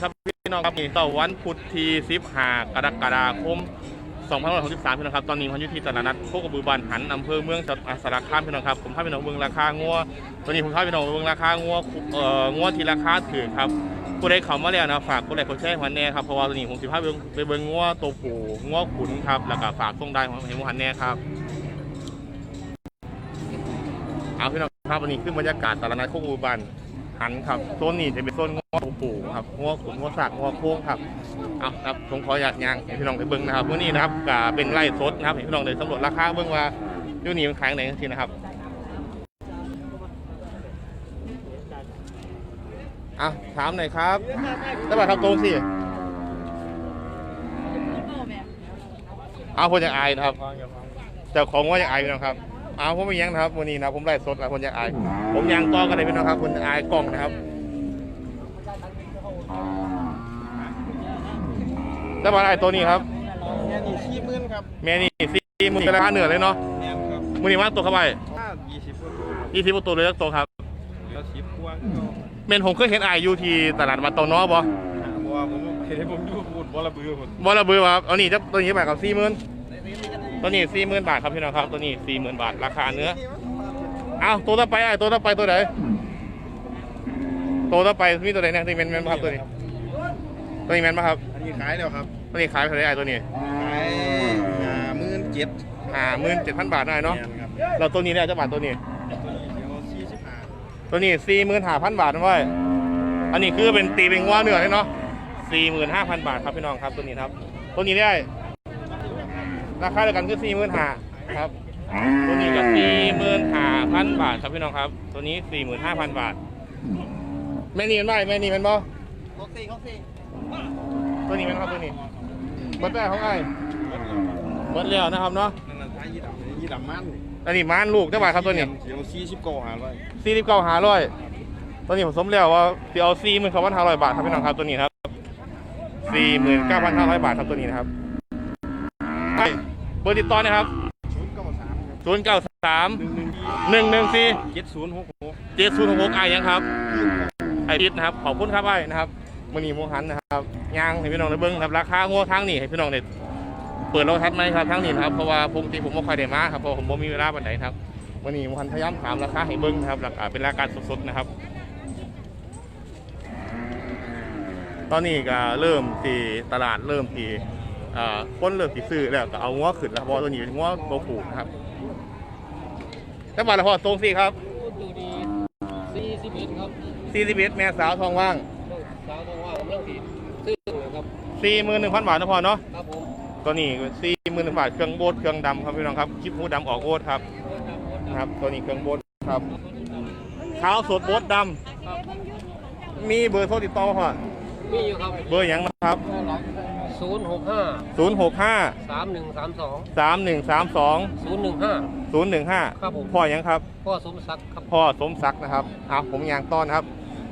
ครับพี่น้องครับนี่ต่อวันพุธที่15กรกฎาคม2563พี่น้องครับ ตอนนี้พันยุทีตลาดนัดโคกระบือบันหันอำเภอเมืองจังหวัดสระคามพี่น้องครับ ผมพาพี่น้องเบิ่งราคางัวตอนนี้ผมพาพี่น้องเบิ่งราคางัวเอ่องัวที่ราคาถือครับผู้ใดเข้ามาแล้วนะฝากผู้ใดกดแชร์หันแน่ครับ เพราะว่าตอนนี้ผมสิพาไปเบิ่งไปเบิ่งงัวตัวผู้งัวขุนครับ แล้วก็ฝากส่งได้ของให้หันแน่ครับ เอาพี่น้องครับวันนี้ขึ้นบรรยากาศตลาดนัดโคกระบือบัน หันครับโซนนี้จะเป็นโซนงอปูครับงอขุนงอสากงอโค้งครับเอาครับผมขออยากยางให้พี่น้องไปเบิ้งนะครับเมื่อนี้นะครับก็เป็นไร่สดนะครับให้พี่น้องได้สำรวจราคาเบิ้งว่าอยู่นี่มันขายไหนทีนะครับอะถามหน่อยครับได้ป่ะครับตรงสิเอาคนอยากอายนะครับเจ้าของว่าอยากอายพี่น้องครับ เอาผมไม่ยังนะครับวันนี้นะผมไล่สดแล้วคนอยากอาย ผมยางต่อกันเลยพี่น้องครับคนอายกล้องนะครับได้มาอะไรตัวนี้ครับ แม่นี่ชี้มื่นครับแม่นี่ซีมือราคาเหนือเลยเนาะแม่นครับมือนี้ว่าตัวเข้าไปถ้ายี่สิบกว่าตัวยี่สิบตัวเลยสักตัวครับแล้วชิปกว้างก็เมนผมเคยเห็นอายอยู่ที่ตลาดมาตอนนอบ่หาบัวผมเห็นให้ผมอยู่บูดบัวระบือผมบ่ระเบือครับเอานี่จะตัวนี้บาทกับสี่หมื่น ตัวนี้สี่หมื่นบาทครับพี่น้องครับ ตัวนี้สี่หมื่นบาทราคาเนื้ออ้าวตัวต่อไปไอ้ตัวต่อไปตัวไหนตัวต่อไปมีตัวไหนเนี่ยตัวนี้แมนแมนปะครับตัวนี้ ตัวนี้แมนปะครับอันนี้ขายแล้วครับตัวนี้ขายไปเท่าไหร่ไอ้ตัวนี้ขายห้าหมื่นเจ็ดห้าหมื่นเจ็ดพันบาทได้เนาะแม่นครับเราตัวนี้เนี่ยจะบาทตัวนี้เดี๋ยวสี่สิบห้าตัวนี้สี่หมื่นห้าพันบาทนะเว้ยอันนี้คือเป็นตีเป็นว่าเนื้อเลยเนาะสี่หมื่นห้าพันบาทครับพี่น้องครับตัวนี้ครับ ตัวนี้ได้ ราคาเดียวกันคือสี่หมื่นห้าครับ ตัวนี้ก็สี่หมื่นห้าพันบาทครับพี่น้องครับ ตัวนี้สี่หมื่นห้าพันบาท แม่นี่มันได้แม่นี่มันบ่เขาสี่เขาสี่ตัวนี้มันครับตัวนี้เบิดได้ของไอ้เบิดแล้วนะครับเนาะนั่นน่ะท้ายยี่ดำนี่ยี่ดำมันนี่อันนี้ม้านลูกได้บาทครับตัวนี้เดี๋ยวสี่สิบเก้าหาร้อยสี่สิบเก้าหาร้อยตัวนี้ผมสมแล้วว่าสิเอาสี่หมื่นเก้าพันห้าร้อยบาทครับพี่น้องครับตัวนี้ครับสี่หมื่นเก้าพันห้าร้อยบาทครับตัวนี้นะครับไป เบอร์ติดต่อนะครับศูนย์เก้าสามครับศูนย์เก้าสามหนึ่งหนึ่งหนึ่งหนึ่งสี่เจ็ดศูนย์หกหกเจ็ดศูนย์หกไอยังครับไอพิษนะครับขอบคุณครับไอนะครับมันนี่โมหันนะครับยางให้พี่น้องได้เบิ้งครับราคางัวทางนี้ให้พี่น้องได้เปิดโลทัศน์ไหมครับทางนี้นะครับเพราะว่าปกติผมไม่ค่อยได้มาครับเพราะผมไม่มีเวลาปันไหนครับวันนี้โมหันพยายามถามราคาให้เบิ้งนะครับราคาเป็นราคาสดๆนะครับ ตอนนี้ก็เริ่มที่ตลาดเริ่มที่ อ่าคนเริ่มที่ซื้อแล้วก็เอางัวขึ้นแล้วเพราะว่าตัวนี้เป็นงัวตัวผูกนะครับแต่บาทละพอตรงสี่ครับดูดีสี่สิบเอ็ดครับสี่สิบเอ็ดแม่สาวทองว่างสาวต้องว่างเรื่องที่ซื้อครับสี่หมื่นหนึ่งพันบาทนะพอเนาะครับผมตัวนี้สี่หมื่นหนึ่งบาทเครื่องโบดเครื่องดำครับพี่น้องครับคลิปหูดำออกโบดครับนะครับตัวนี้เครื่องโบดครับขาวสดโบดดำมีเบอร์โทรติดต่อพ่อมีอยู่ครับเบอร์หยังนะครับ ศูนย์หกห้าศูนย์หกห้าสามหนึ่งสามสองสามหนึ่งสามสองศูนย์หนึ่งห้า ศูนย์หนึ่งห้าครับผม พ่อหยังครับ พ่อสมศักดิ์ครับพ่อสมศักดิ์นะครับอะผมยางต้อนครับ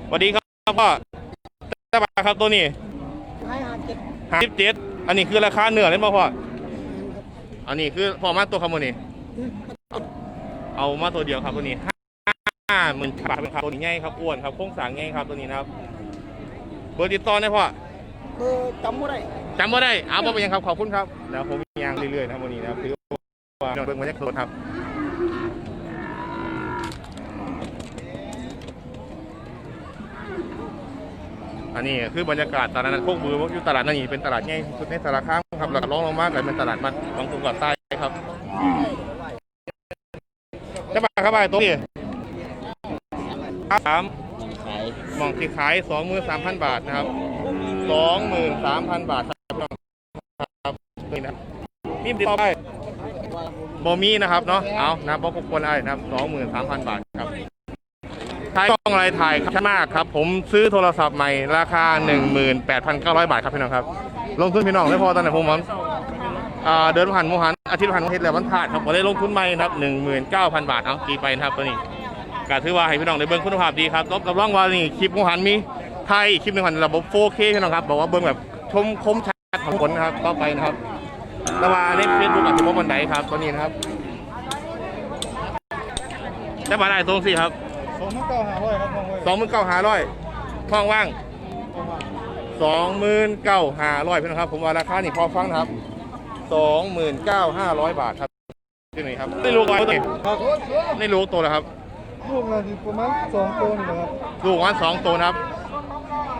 สวัสดีครับพ่อได้บาทครับตัวนี้ให้หาเจ็ดห้าสิบเจ็ดอันนี้คือราคาเนื้อเลยป่ะพ่อ อันนี้คือพ่อมาตัวคำมูนี่เอาเอามาตัวเดียวครับตัวนี้ห้าหมื่นบาทเป็นครับตัวนี้ง่ายครับอ้วนครับโครงสร้างง่ายครับตัวนี้นะครับ เบอร์ติดต่อได้พ่อ เบอร์จำไม่ได้จำไม่ได้เอาบ่เป็นยังครับขอบคุณครับแล้วผมยางเรื่อยๆนะครับวันนี้นะครับถือว่าเบิ่งมาจากโซนครับอันนี้คือบรรยากาศตลาดนัดโคกบืออยู่ตลาดนั่นนี่เป็นตลาดใหญ่สุดในสารคามครับแล้วก็ร้องลงมากเลยเป็นตลาดมัดบางกรุงก่อนใต้ครับจะมาครับไปตัวนี้สามขายหมองที่ขายสองหมื่นสามพันบาทนะครับ สองหมื่นสามพันบาทครับครับนี่นะมีติดต่อไปบอมีนะครับเนาะเอานะบอกคนไอ้นะครับสองหมื่นสามพันบาทครับถ่ายกล้องอะไรถ่ายครับมากครับ ผมซื้อโทรศัพท์ใหม่ราคา 18,900 บาทครับพี่น้องครับ ลงทุนพี่น้องไม่พอตอนไหนผมผมอ่าเดินผ่านหมูหันอาทิตย์ผ่านวันอาทิตย์แล้วมันพลาดครับผมได้ลงทุนใหม่นะครับ 19,000 บาทเอาตีไปนะครับตัวนี้ก็ถือว่าให้พี่น้องได้เบิ่งคุณภาพดีครับรับรับรองว่านี่คลิปหมูหันมี ไทยคลิปหนึ่งหันระบบ 4K พี่น้องครับ บอกว่าเบิ่งแบบชมคมชัดของผลนะครับต่อไปนะครับแต่ว่าในเฟซบุ๊กอาจจะบ่บันไดครับตัวนี้นะครับได้มาได้ตรงสิครับสองหมื่นเก้าหาร้อยครับพ่อเว้ยสองหมื่นเก้าหาร้อยท้องว่างสองหมื่นเก้าห้าร้อยพี่น้องครับ ผมว่าราคานี่พอฟังนะครับสองหมื่นเก้าห้าร้อยบาทครับที่ไหนครับไม่รู้ตัวไหนครับไม่รู้ตัวแล้วครับลูกเราสิประมาณสองตัวนี่แหละครับลูกวันสองตัวนะครับ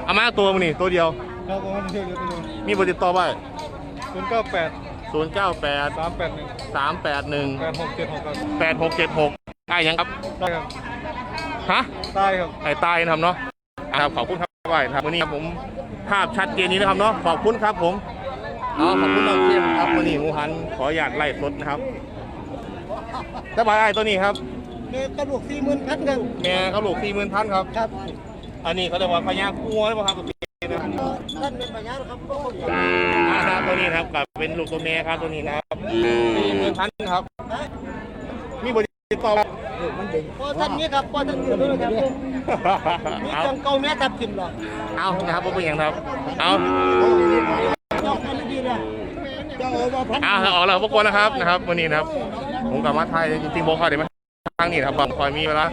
เอามาตัวมันนี่ตัวเดียว ครับประมาณเที่ยวเดียวกันเลยมีเบอร์ติดต่อไว้ศูนย์เก้าแปดศูนย์เก้าแปดสามแปดหนึ่งสามแปดหนึ่งแปดหกเจ็ดหกครับแปดหกเจ็ดหกใช่ยังครับ ได้ครับฮะ ได้ครับ ไอ้ตายนะครับเนาะอ่าครับขอบคุณครับไว้ครับวันนี้ครับผมภาพชัดเจนนี้นะครับเนาะขอบคุณครับผมเอาขอบคุณน้องเข้มครับวันนี้หมูหันขออยากไล่สดนะครับสบายไอ้ตัวนี้ครับ เมกระดูกสี่หมื่นพันกันแม่เขาลูกสี่หมื่นพันครับ ครับ อันนี้เขาเรียกว่าพญาคัวหรือเปล่าครับตัวนี้นะท่านเป็นปัญญาครับก็คงจะอ่าครับตัวนี้นะครับกับเป็นลูกตัวแม่ครับตัวนี้นะครับสี่หมื่นพันครับ มีบริษัทต่อครับพอท่านนี้ครับพอท่านนี้ด้วยครับมีเอาจังเก่าแม่ทับทิมหรอเอานะครับผมเป็นอย่างครับ เอายอกกันดีเลยจะเอามาพันเอาออกแล้วพวกคนนะครับนะครับวันนี้นะครับผมกลับมาไทยจริงๆบอกเขาเดี๋ยมาทางนี้นะครับผมคอยมีเวลา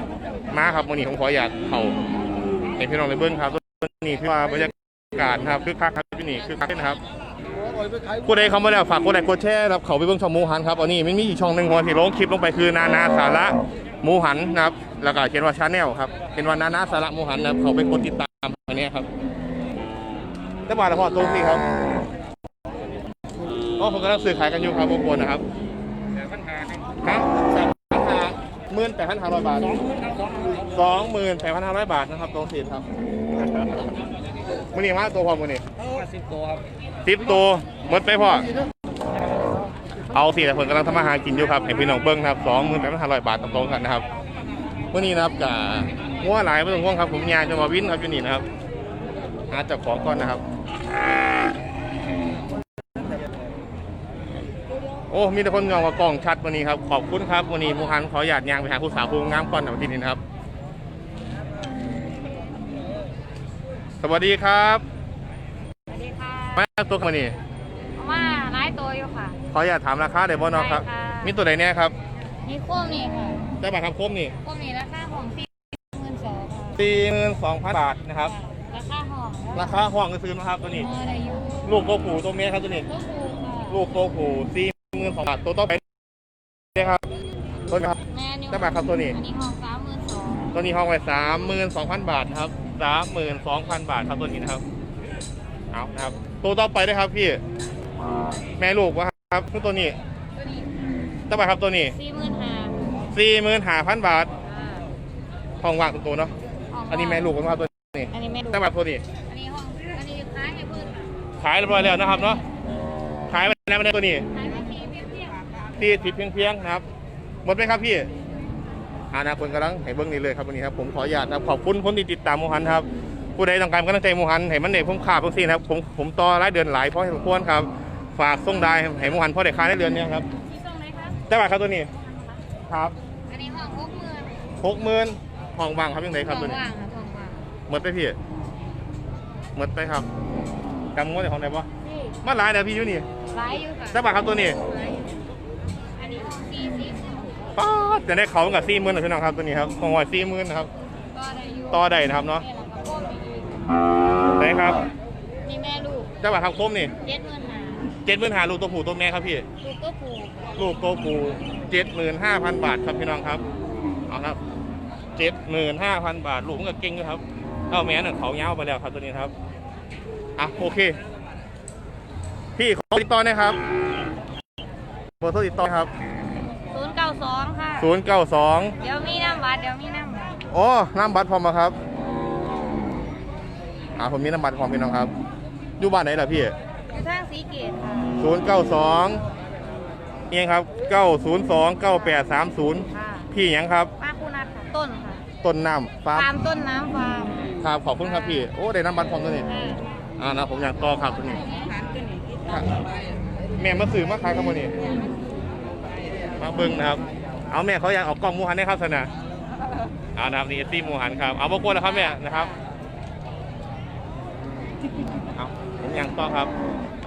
มาครับวันนี้ผมขออยากเขา เห็นพี่น้องในเบื้องครับวันนี้พี่ว่าบรรยากาศครับคือคักครับที่นี่คือคักนะครับผู้ใดเข้ามาแล้วฝากกดไลค์กดแชร์ครับเขาไปเบื้องช่องหมูหันครับอันนี้มันมีอีกช่องหนึ่งหัวที่ลงคลิปลงไปคือนานาสาระหมูหันนะครับแล้วก็เขียนว่าชาแนลครับเป็นว่านานาสาระหมูหันนะครับเขาไปกดติดตามอันนี้ครับได้บาทละพอตรงนี้ครับก็ผมกำลังซื้อขายกันอยู่ครับพวกคนนะครับครับ หมื่นแปดพันห้าร้อยบาทสองหมื่นแปดพันห้าร้อยบาทนะครับตรงสีครับมือนี้มาตัวพอมือนี้สิบตัวครับสิบตัวหมดไปพ่อเอาสิแต่คนกำลังทำอาหารกินอยู่ครับให้พี่น้องเบิ้งนะครับสองหมื่นแปดพันห้าร้อยบาทตรงๆกันนะครับมื่อนี้นะครับกับงัวหลายไม่ต้องห่วงครับผมยางจะมาวินครับอยู่นี่นะครับหาเจับของก่อนนะครับ โอ้ มีแต่คนงองว่ากล้องชัดวันนี้ครับ ขอบคุณครับวันนี้มูฮันขออยากยางไปหาผู้สาวผู้งามก่อนในวันที่นี้นะครับ สวัสดีครับสวัสดีค่ะมาตัวกันวันนี้เอามาร้ายตัวอยู่ค่ะ ขออยากถามราคาเดี๋ยวบอน้องครับ ได้ค่ะ มีตัวไหนเนี่ยครับมีโค้มนี่ค่ะได้บัตรคำคมนี่โค้มนี่ราคาของสี่หมื่นสองค่ะสี่หมื่นสองพันบาทนะครับ ราคาห้องราคาห้องก็ซื้อนะครับตัวนี้ เมื่อได้อยู่ลูกตัวผู้ตัวเมียครับตัวนี้ ก็ถูกค่ะ ลูกตัวผู้สี่ห มื่นสองบาทตัวต่อไปเนี่ยครับตัวนี้ครับ แม่นิวได้บัตรครับตัวนี้ อันนี้ห้องสามหมื่นสองตัวนี้ห้องไว้สามหมื่นสองพันบาทครับสามหมื่นสองพันบาทครับตัวนี้นะครับเอานะครับ ตัวต่อไปได้ครับพี่ แม่ลูกวะครับคือตัวนี้ตัวนี้ต่อไปครับตัวนี้สี่หมื่นห้าสี่หมื่นห้าพันบาทอ่าห้องว่างตัวโตเนาะห้งอันนี้แม่ลูกกันครับตัวนี้อันนี้แม่ลูกต่อไปตัวนี้ อันนี้ห้อง อันนี้ขายให้เพื่อนค่ะขายเรียบร้อยแล้วนะครับเนาะขายไปแล้วไม่ได้ตัวนี้ขา ยงตีทิพเพียงๆนะครับ หมดไหมครับพี่อานาคนกำลังให้เบิ้งนี่เลยครับวันนี้ครับผมขออนุญาตนะครับขอบคุณคนที่ติดตามโมหันครับ ผู้ใดต้องการกำลังใจโมหันให้มันเด็กผมขาดเพิ่งสินะครับผมผมต่อรายเดือนหลายเพราะสมควรครับ ฝากส่งได้ให้โมหันเพราะเด็กค้าได้เดือนเนี้ครับที่ส่งไหนคะได้ป่ะครับตัวนี้ครับอันนี้ห้องหกหมื่นหกหมื่นห้องว่างครับยังไงครับห้ตัอวงนี้ว่างค่ะห้องว่างหมดไปพี่หมดไปครับจำงวดในของไหนบ่นี่มาหลายเดี๋ยวพี่อยู่นี่หลายอยู่ค่ะได้ป่ะครับตัวนี้หลายอยู่อันนี้ห้องสี่สี่หมื่น ป๊าดจะได้เขากับสี่หมื่นนะพี่น้องครับตัวนี้ครับของวอยสี่หมื่นนะครับ ก็ได้อยู่ต่อได้นะครับเนาะเนี่ยเราก็โค้มอีกได้ครับนี่แม่ลูกได้ป่ะครับคมนี่เจ็ดหมื่นห้าเจ็ดหมื่นหาลูกตัวผู้ตัวแม่ครับพี่ ลูกก็ผูกลูกตัวผู้เจ็ดหมื่นห้าพันบาทครับพี่น้องครับ เอาครับเจ็ดหมื่นห้าพันบาท ลูกมันก็เก่งด้วยครับเอาแม่น่ะเขาเงาวไปแล้วครับตัวนี้ครับ อะโอเค พี่ขอติดต่อหนะครับเบอร์โทรติดต่อครับศูนย์เก้า สองค่ะ ศูนย์เก้าสองเดี๋ยวมีน้ำบัตรเดี๋ยวมีน้ำบัตรอ๋อน้ำบัตรพร้อมมาครับอ่าผมมีน้ำบัตรพร้อมพี่น้องครับ อยู่บ้านไหนล่ะพี่อยู่ทางสีเกตค่ะศูนย์เก้าสองเองครับเก้าศูนย์สองเก้าแปดสามศูนย์ค่ะพี่หยังครับป้าคุณนัทค่ะต้นค่ะต้นน้ำฟาร์มฟาร์มต้นน้ำฟาร์มครับขอบคุณครับพี่ โอ้ได้น้ำบัตรพร้อมตัวนี้เอออ่านะผมอยากต่อครับตัวนี้ครับแม่มาสื่อมาขายครับวันนี้ มาเบิ้งนะครับ เอาแม่เขาอยากเออกกล้องหมูหันให้ครับสนะเอานะครับนี่ซี่หมูหันครับ เอาบกวนแล้วครับแม่นะครับ เอาผมยังต่อครับ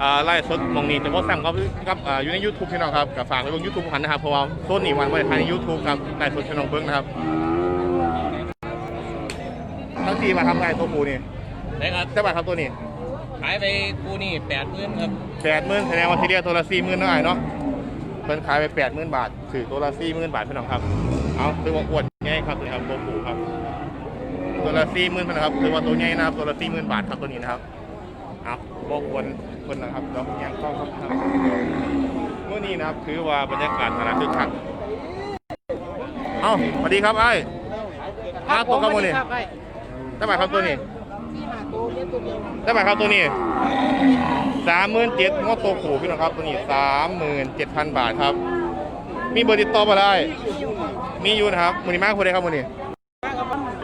อ่าไล่สดมองนี้แต่ว่าสั่งก็กับอ่าอยู่ใน YouTube พี่น้องครับกับฝากไว้บน YouTube หันนะครับเพราะว่าโซนนี้วันไว้ทางใน YouTube ครับไล่สดพี่น้องเบิ้งนะครับทั้งทีมาทำไงตัวปูนี่ได้ครับได้ป่ะครับตัวนี้ขายไปกูนี่แปดหมื่นครับแปดหมื่นแสดงว่าทีเดียวตัวละสี่หมื่นเท่าไหร่เนาะ เพิ่นขายไปแปดหมื่นบาทถือตัวละสี่หมื่นบาทพี่น้องครับ เอาถือว่าอวดง่ายครับนี่ครับตัวผู้ครับ ตัวละสี่หมื่นนะครับถือว่าตัวใหญ่นะครับตัวละสี่หมื่นบาทครับตัวนี้นะครับเอาบอกวรเพิ่นนะครับแล้วยังต้องครับเมื่อนี้นะครับถือว่าบรรยากาศตลาดคึกคักเอ้าสวัสดีครับไอ้ห้าตัวครับมือนี่ได้ไหมครับตัวนี้ ได้ไหมครับตัวนี้สามหมื่นเจ็ดงอตัวขู่พี่น้องครับตัวนี้สามหมื่นเจ็ดพันบาทครับ มีเบอร์ติดต่อมาได้ มีอยู่นะครับมือนี้มากคนใดครับมือนี้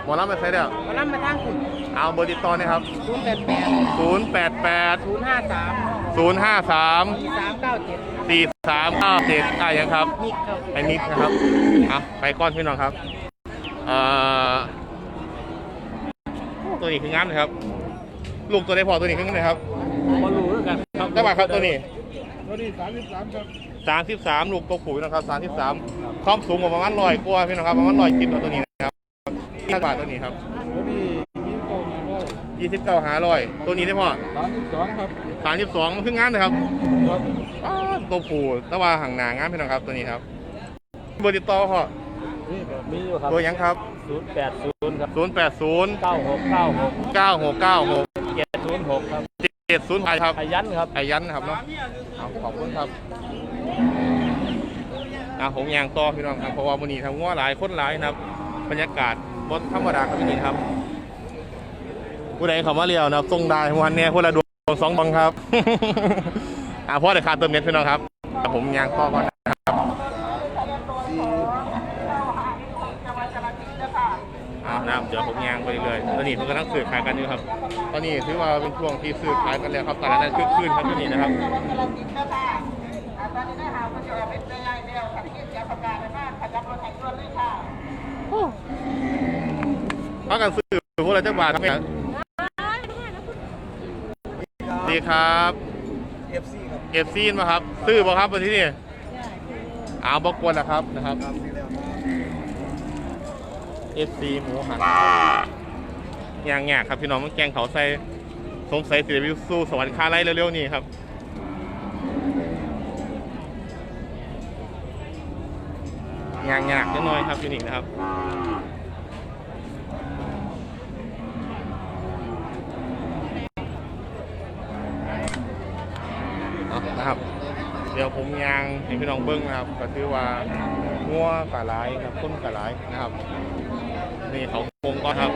หมอรับไปใช้เด้อมาล่ำมาทางคุณเอาเบอร์ติดต่อนะครับศูนย์แปดแปดศูนย์แปดแปดศูนย์ห้าสามศูนย์ห้าสามสี่สามเก้าเจ็ดสี่สามเก้าเจ็ดได้ยังครับนิกครับไอ้นิดนะครับอะไปก้อนพี่น้องครับเอ่อตัวนี้คืองามเลยครับ ลูกตัวได้พอตัวนี้ขึ้นเลยครับมาลูด้วยกันครับได้บาทครับตัวนี้ตัวนี้สามสิบสามครับสามสิบสามลูกตัวปุ๋ยนะครับสามสิบสามความสูงประมาณลอยกว่าพี่น้งครับประมาณลอยกิโตัวนี้นะครับห้าบาทตัวนี้ครับยี่สิบเก้าหาร้อยตัวนี้ได้พอสามสิบสองครับสามสิบสองมันขึ้นงานเลยครับตัวผู้ตะวันห่างนางงานพี่น้องครับตัวนี้ครับเบอร์ติดต่อพอมีอยู่ครับตัวยังครับศูนย์แปดศู080ครับก้าหกเก้าหก เจ็ดศูนย์หกครับเจ็ดศูนย์หกครับไอยันครับไอยันครับเนาะขอบคุณครับอะหงยางต่อพี่น้องครับเพราะว่ามนี้ทำงง้อหลายคนหลายครับ บรรยากาศบนธรรมดาครับพี่นี่ครับ ผู้ใดเขามาเลี้ยวนะครับทรงได้วันนี้คนละดวงสองบังครับ อ่าพ่อเดี๋ยวขาเติมเน็ตพี่น้องครับ ผมยางต่อก่อน นะครับเอานะครับเดี๋ยวผมยางไปเรื่อยๆตอนนี้เพิ่งกำลังสื่อขายกันอยู่ครับ ตอนนี้ถือว่าเป็นช่วงที่ซื้อขายกันแล้วครับตลาดนั้นคึกคืนครับที่นี่นะครับพักกันซื้อพวกเราจะบาทครับเนี่ยดีครับเอฟซีครับเอฟซีนมาครับ ซื้อบ่ครับวันที่นี่เอาบอกกวนนะครับนะครับ เอฟซีหมูหันย่างแงกครับพี่น้องมันแกงเขาใส่สงสัยสิวิวสู้สวรรค์คาไล่เร็วๆนี่ครับย่างแงกนิดหน่อยครับพี่นี่นะครับเอานะครับ เดี๋ยวผมยางให้พี่น้องเบิ้งนะครับ ก็คือว่างัวกะหลครับคนกะหลนะครับ นี่เขาคงก็ครับ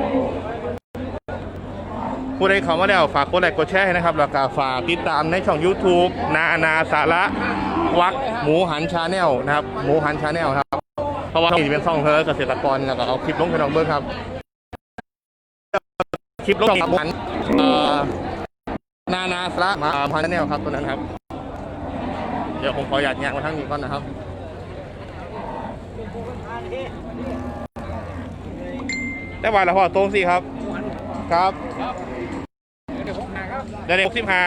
ผู้ใดเขามาแล้วฝากกดไลค์กดแชร์ให้นะครับแล้วก็ฝากติดตามในช่อง YouTube นานาสาระวักหมูหันชาแนลนะครับ หมูหันชาแนลครับ เพราะว่าช่องนี้เป็นช่องเธอเกษตรกรแล้วก็เอาคลิปลงให้น้องเบิ้งครับ คลิปลงหมูหันเอ่อนานาสระมาพันาแนลครับตัวนั้นครับ เดี๋ยวผมขอหยาดแงะมาทั้งนี้ก่อนนะครับ ได้บาทแล้วพ่อตรงสิครับ ครับเดี๋ยวหาครับได้เด็กสิบห้า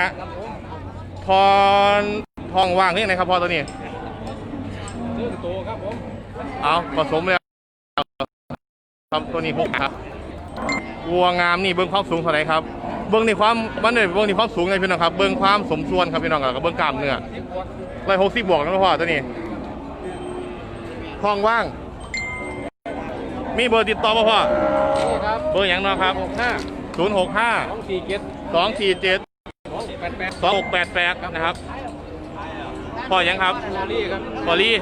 ทอทองว่างนี่ไหนครับพ่อตัวนี้ซื้อตัวครับผมเอาผสมแล้วครับตัวนี้หกครับวัวงามนี่เบิ้องความสูงเท่าไหร่ครับ เบิ้องในความมันเลยเบิ้องในความสูงไงพี่น้องครับ เบิ้องความสมส่วนครับพี่น้องกับเบิ้องกล้ามเนื้อสิบขวดร้อยหกสิบบวกนะพ่อตัวนี้ทองว่าง มีเบอร์ติดต่อป่ะพ่อนี่ครับเบอร์อย่างเน้อครับ หกห้าศูนย์หกห้าสองสี่เจ็ดสองสี่เจ็ดสองแปดแปดสองหกแปดแปดนะครับพ่อยังครับลอรี่ครับพอลี่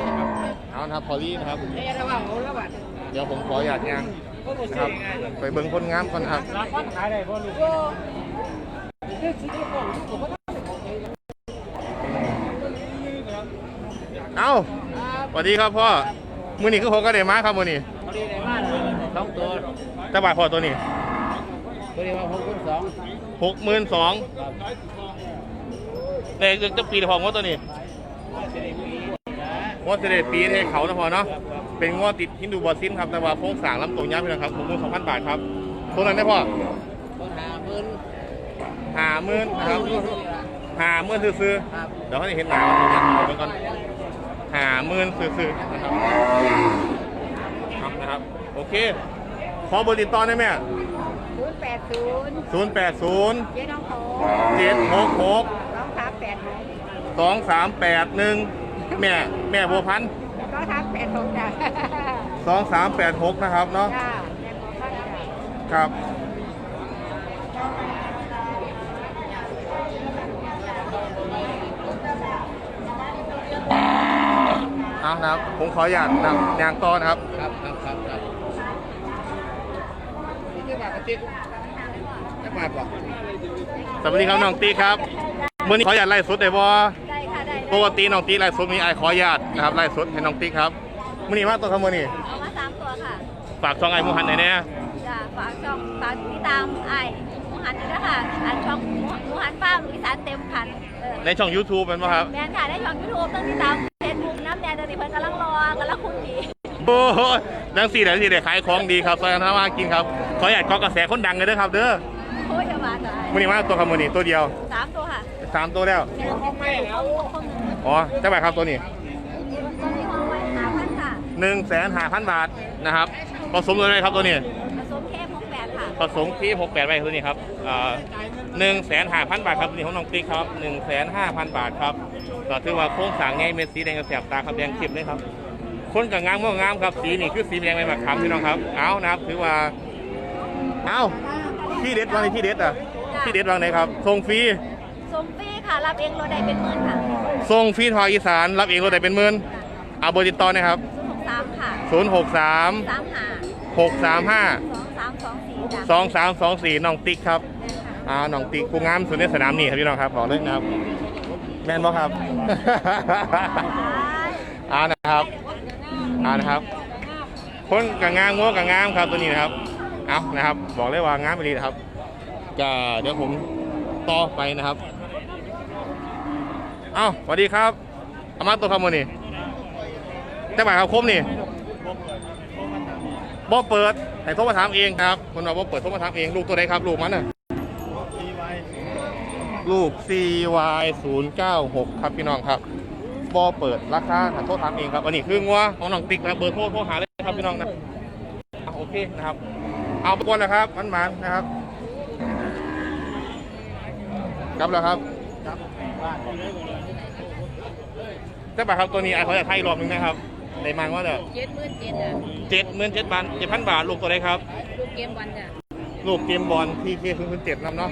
เอานะครับพอลี่นะครับ เดี๋ยวผมขออยากยังนะครับไปเบิ่งคนงามก่อนนะครับร้านขายได้พ่อลูกเอ้าสวัสดีครับพ่อ มือนี้คือผมก็ได้มาครับมือนี้ พอดีในบ้านสองตัวตะบาทพอตัวนี้ตัวนี้ว่าหกคูณสองหกหมื่นสองเรื่องจะปีละพองว่าตัวนี้งวดเสด็จปีให้เขานะพอเนาะ เป็นงวดติดฮินดูบอซินครับ แต่ว่าโค้งสางลำตัวยักษ์นะครับหกหมื่นสองพันบาทครับตัวนั้นได้พอต้นหาเพิ่นหาหมื่นนะครับหาหมื่นซื้อๆเดี๋ยวเขาจะเห็นหนามันตัวยักษ์เดี๋ยวก่อนหาหมื่นซื้อๆนะครับเอ นะครับ โอเค ขอเบอร์ติดต่อได้ไหมศูนย์แปดศูนย์ศูนย์แปดศูนย์เจ๊น้องโขเจ็ดหกหกสองสามแปดหกสองสามแปดหนึ่งแม่แม่บัวพันธุ์ก็ทักแปดหกจ้ะสองสามแปดหกนะครับเนาะจ้าแม่บอกว่าจ้ะครับเอานะครับ ผมขออนุญาตนำยางต้อนะครับ ครับครับ ครับครับนี่จะมาปฏิจะมาป่ะสวัสดีครับน้องตีครับมื่อนี้ขออนุญาตไล่สดได้บ่ได้ค่ะได้ปกติน้องตีไล่สดมีไอายขออนุญาตนะครับไล่สดให้น้องตีครับมื่อนี้มาตัวครับมื่อนี้เอามาสามตัวค่ะฝากช่องไอ้มูฮันหน่อยแน่จ้าฝากช่องฝากติดตามไอ้หมูหันด้วยนะคะอันช่องหมูหันฟาร์มอีสานเต็มพันเออในช่อง YouTube เป็นป่ะครับแมนค่ะได้ช่องยูทูบต้องติดตามเฟซบุ๊กน้ำแดงตอนนี้เพิ่นกำลังรอกำลังคุณดี โอ้โหดังสี่ดังสี่เด็ขายของดีครับซอยทำมากินครับขออยากเกาะกระแสคนดังเลยเด้อครับเด้อโอ้ยจะมาจ้ะมื่อนี้มาตัวครับมื่อนี้ตัวเดียวสามตัวค่ะสามตัวแล้วห้องไม่แล้วห้องหนึ่งอ๋อเท่าไหร่ครับตัวนี้ตัวนี้ห้องไว้หาพันค่ะหนึ่งแสนห้าพันบาทนะครับผสมเลยไหมครับตัวนี้ผสมแค่พกแปดค่ะผสมที่หกแปดไว้ตัวนี้ครับหนึ่งแสนห้าพันบาทครับตัวนี้ของน้องติ๊กครับหนึ่งแสนห้าพันบาทครับก็ถือว่าโค้งสร้างไงเม็ดสีแดงกระแสบตาครับแดงเข้มเลยครับ คนกับงามก็งามครับสีนี่คือสีแดงใบมะขามพี่น้องครับ เอานะครับถือว่า เอาที่เด็ดวางในที่เด็ดอะที่เด็ดวางไหนครับส่งฟรีส่งฟรีค่ะ รับเองรถได้เป็นหมื่นค่ะส่งฟรีทางอีสาน รับเองรถได้เป็นหมื่นเอาเบอร์ติดต่อนะครับศูนย์หกสามค่ะ0 6 3สามห้า6 3 5สองสามสองสี่จ้ะ2 3 2 4น้องติ๊กครับอ่าน้องติ๊กผู้งามสุดในสนามนี่ครับพี่น้องครับบอกเลยนะครับ แม่นบ่ครับ อ่านะครับ อ่านะครับคนกับงามงัวกับงามครับตัวนี้นะครับ เอานะครับ บอกเลยว่างามไปดีนะครับก็เดี๋ยวผมต่อไปนะครับ เอ้าสวัสดีครับอามาตัวคำมือนี่แต่บ่ายครับคมนี่บ่เปิดให้โทรมาถามเองครับคนเราบ่เปิดโทรมาถามเองลูกตัวใดครับ ลูกมันน่ะลูก CY 0 9 6 ครับพี่น้องครับ บ่เปิดราคาหาโทรถามเองครับอันนี้คืองัวของน้องติ๊กนะครับเบอร์โทรโทรหาเลยครับพี่น้องนะอะโอเคนะครับ เอาไปก่อนนะครับมันมันๆนะครับกลับแล้วครับแต่บาทครับตัวนี้ไอ้เขาจะไทยรอบหนึงนะครับในมังว่าเด้อเจ็ดหมื่นเจ็ดอะเจ็ดหมื่นเจ็ดพันเจ็ดพันบาทลูกตัวไหนครับ ลูกเกมวันจ้ะลูกเกมบอลที่เคศูนย์ศูนย์เจ็ดนำเนาะ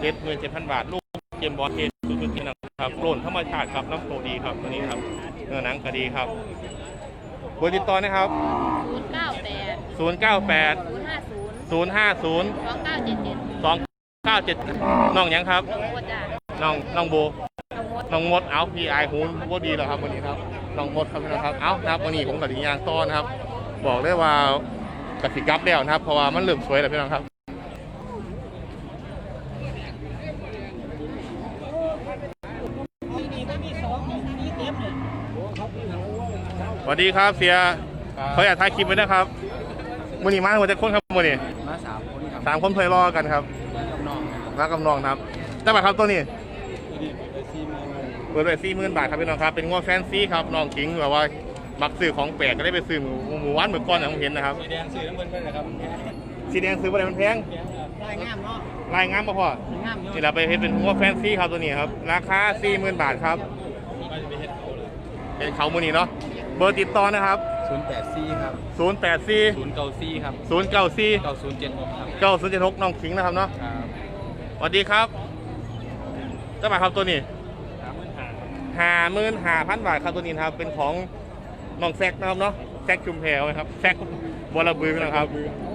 เจ็ดหมื่นเจ็ดพันบาทลูก เกมบอลเคศูนย์ศูนย์เจ็ดนะครับโกลนธรรมชาติครับน้ำโตดีครับตัวนี้ครับเนื้อหนังก็ดีครับเบอร์ติดต่อนะครับ ศูนย์เก้าแปดศูนย์เก้าแปดศูนย์ห้าศูนย์ศูนย์ห้าศูนย์สองเก้าเจ็ดเจ็ดสองเก้าเจ็ดน้องหยังครับโคจ้ะน้องน้องโบทั้งหมดน้องมด เอาพี่ไอายหูว่าดีแล้วครับวันนี้ครับ น้องมดครับพี่น้องครับ เอานะครับวันนี้ผมกับดียางต้อนนะครับ บอกเลยว่ากสิกลับแล้วนะครับ เพราะว่ามันเริ่มสวยแล้วพี่น้องครับส วัสดีครับเสียเขาอยากถ่ายคลิปไว้นะครับมือนี้มาหัวจะคนครับมือนี้มาสามคนครับสามคนเคยรอกันครับกับน้องครับรักกำนองนะครับได้ไหมครับตัวนี้ตัวนี้ไปซีมาเปิดไปสี่หมื่นบาทครับพี่น้องครับเป็นงวดแฟนซีครับน้องขิงแบบว่ามักซื้อของแปลกก็ได้ไปซื้อหมูหมูหวานหมูก้อนอย่างผมเห็นนะครับสีแดงสีน้ำเงินไปเลยครับสีแดงซื้อไปเลยมันแพงลายงามเนาะลายงามป่ะพ่องามเนาะนี่เราไปเห็นเป็นงวดแฟนซีครับตัวนี้ครับราคาสี่หมื่นบาทครับไปจะไปเฮ็ดโคเลยเป็นเขามือนี้เนาะ เบอร์ติดต่อนะครับ ศูนย์แปดซีครับศูนย์แปดสี่ศูนย์เก้าซีครับศูนย์เก้าสี่เก้าศูนย์เจ็ดหกครับเก้าศูนย์เจ็ดหกน้องขิงนะครับเนาะครับสวัสดีครับเจ้าบ่าวครับตัวนี้สามหมื่นห้าห้าหมื่นห้าพันบาทครับตัวนี้นะครับเป็นของน้องแซกนะครับเนาะแซกชุมแพรนะครับแซกบอระบือนะครับ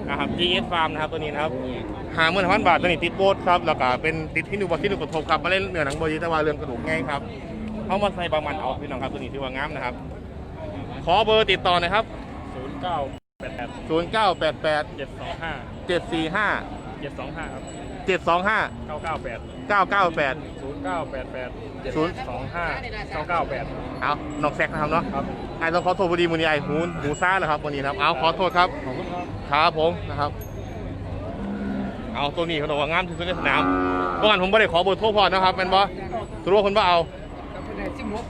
นะครับ GS Farm นะครับตัวนี้นะครับ หาเมื่อพันบาทตัวนี้ติดโบสครับแล้วก็เป็นติดที่นูบอที่นูกระทบครับมาเล่นเนื้อหนังบอดีแต่ว่าเรื่องกระดูกง่ายครับเขามาใส่บางมันเอาพี่น้องครับตัวนี้ถือว่างามนะครับ ขอเบอร์ติดต่อหนะครับ ศูนย์เก้าแปดแปด0988 เจ็ดสองห้า745 เจ็ดสองห้าครับ725 เก้าเก้าแปด998 ศูนย์เก้าแปดแปดเจ็ดศูนย์สองห้าเก้าเก้าแปดเอาน้องแซกนะครับเนาะครับไอ้ต้องขอโทษพอดีมือนี้ไอ้หูหูซ่าเลยครับวันนี้นะครับ เอาขอโทษครับ ขอบคุณครับ ครับผมนะครับ เอาตัวนี้เขาบอกว่างามที่สุดในสนามเมื่อวานผมไม่ได้ขอเบอร์โทรพอนะครับเป็นบอสรุปว่าคนว่าเอาสิบหก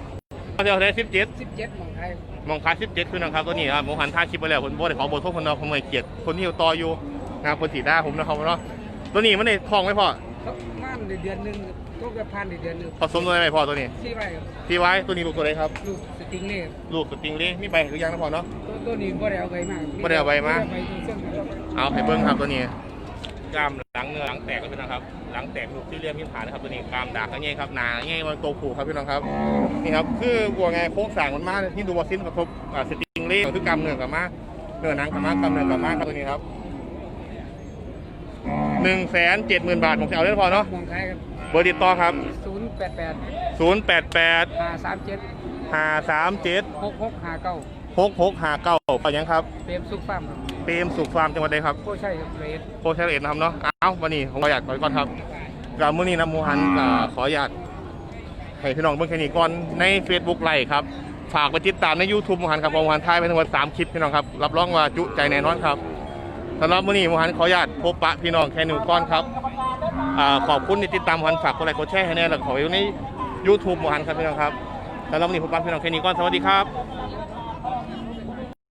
เอาเดี๋ยวได้สิบเจ็ดสิบเจ็ดของไทย มองคาสิบเจ็ดคือนะครับตัวนี้ครับผมหันท่าคลิปไปแล้วผมบ่ได้ขอเบอร์โทรคนเนาะผมไม่เกลียดคนที่อยู่ต่ออยู่นะครับคนสีด้าผมนะครับเนาะตัวนี้มันในทองไหมพ่อเขาม่านในเดือนหนึ่งก็กระพันในเดือนหนึ่งผสมตัวไหนพ่อตัวนี้ที่ไว้ครับที่ไว้ตัวนี้ลูกตัวไหนครับลูกสติงเล่ครับลูกสติงเล่มีใบหรือยังนะพ่อเนาะตัวตัวนี้บ่ได้เอาไปมากบ่ได้เอาไปมาบ่ได้เอาไปตัวเส้นครับเอาให้เบิ้งครับตัวนี้ กล้ามหลังเนื้อหลังแตกก็เป็นนะครับ หลังแตกลูกที่เรียมพิมผ่านนะครับตัวนี้กล้ามดากทั้งนี้ครับหนาเงี้ยมันโตผูครับพี่น้องครับนี่ครับคือวัวไงโค้งสร้างมันมากที่ดูวอซินกระทบอ่าสติงเล่คือกล้ามเนื้อกับมาเนื้อหนังกับมากล้ามเนื้อกับมาครับตัวนี้ครับหนึ่งแสนเจ็ดหมื่นบาทผมจะเอาได้พอเนาะมองคล้ายครับเบอร์ติดต่อครับศูนย์แปดแปดศูนย์แปดแปดห้าสามเจ็ดห้าสามเจ็ดหกหกห้าเก้าหกหกห้าเก้าไปยังครับ เปรมสุขฟาร์มครับ เปรมสุขฟาร์มจังหวัดใดครับโอ้ใช่ครับเรสโคชเอ็ดนะครับเนาะเอ้าวันนี้ผมขออยากขอก่อนครับกับมื้อนี้นะหมูหันก็ขออยากให้พี่น้องเบิ่งแค่นี้ก่อนใน Facebook ไลฟ์ครับ ฝากไปติดตามใน YouTube หมูหันครับหมูหันทายไปทั้งหมด3คลิปพี่น้องครับรับรองว่าจุใจแน่นอนครับสำหรับมื้อนี้หมูหันขออนุญาตพบปะพี่น้องแค่นี้ก่อนครับอ่าขอบคุณที่ติดตามหมูหันฝากกดไลค์กดแชร์ให้แน่แล้วก็ขอไว้ใน YouTube หมูหันครับพี่น้องครับสำหรับวันนี้พบปะพี่น้องแค่นี้ก่อนสวัสดีครับ